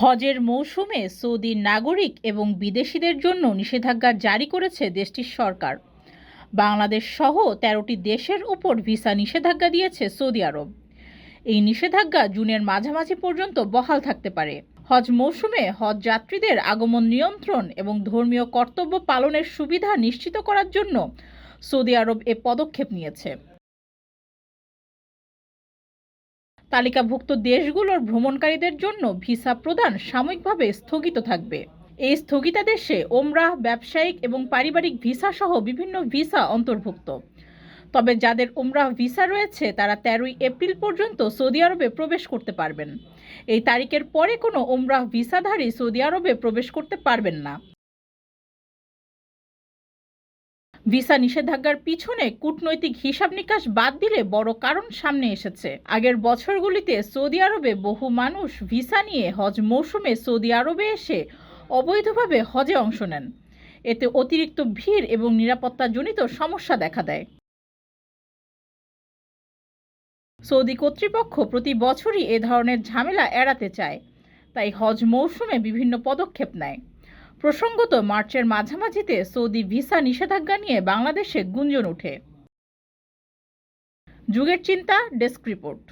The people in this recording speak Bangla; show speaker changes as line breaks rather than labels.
হজের মৌসুমে সৌদির নাগরিক এবং বিদেশিদের জন্য নিষেধাজ্ঞা জারি করেছে দেশটির সরকার। বাংলাদেশ সহ তেরোটি দেশের উপর ভিসা নিষেধাজ্ঞা দিয়েছে সৌদি আরব। এই নিষেধাজ্ঞা জুনের মাঝামাঝি পর্যন্ত বহাল থাকতে পারে। হজ মৌসুমে হজ যাত্রীদের আগমন নিয়ন্ত্রণ এবং ধর্মীয় কর্তব্য পালনের সুবিধা নিশ্চিত করার জন্য সৌদি আরব এ পদক্ষেপ নিয়েছে। তালিকাভুক্ত দেশগুলোর ভ্রমণকারীদের জন্য ভিসা প্রদান সাময়িকভাবে স্থগিত থাকবে। এই স্থগিতাদেশে ওমরাহ ব্যবসায়িক এবং পারিবারিক ভিসা সহ বিভিন্ন ভিসা অন্তর্ভুক্ত। তবে যাদের ওমরাহ ভিসা রয়েছে, তারা তেরোই এপ্রিল পর্যন্ত সৌদি আরবে প্রবেশ করতে পারবেন। এই তারিখের পরে কোনো ওমরাহ ভিসাধারী সৌদি আরবে প্রবেশ করতে পারবেন না। ভিসা নিষেধাজ্ঞার পিছনে কূটনৈতিক হিসাব নিকাশ বাদ দিলে বড় কারণ সামনে এসেছে। আগের বছরগুলিতে সৌদি আরবে বহু মানুষ ভিসা নিয়ে হজ মৌসুমে সৌদি আরবে এসে অবৈধভাবে হজে অংশ নেন। এতে অতিরিক্ত ভিড় এবং নিরাপত্তাজনিত সমস্যা দেখা দেয়। সৌদি কর্তৃপক্ষ প্রতি বছরই এ ধরনের ঝামেলা এড়াতে চায়, তাই হজ মৌসুমে বিভিন্ন পদক্ষেপ নেয়। প্রসঙ্গত মার্চের মাঝামাঝিতে সৌদি ভিসা নিষেধাজ্ঞা নিয়ে বাংলাদেশে গুঞ্জন ওঠে। যুগের চিন্তা ডেস্ক রিপোর্ট।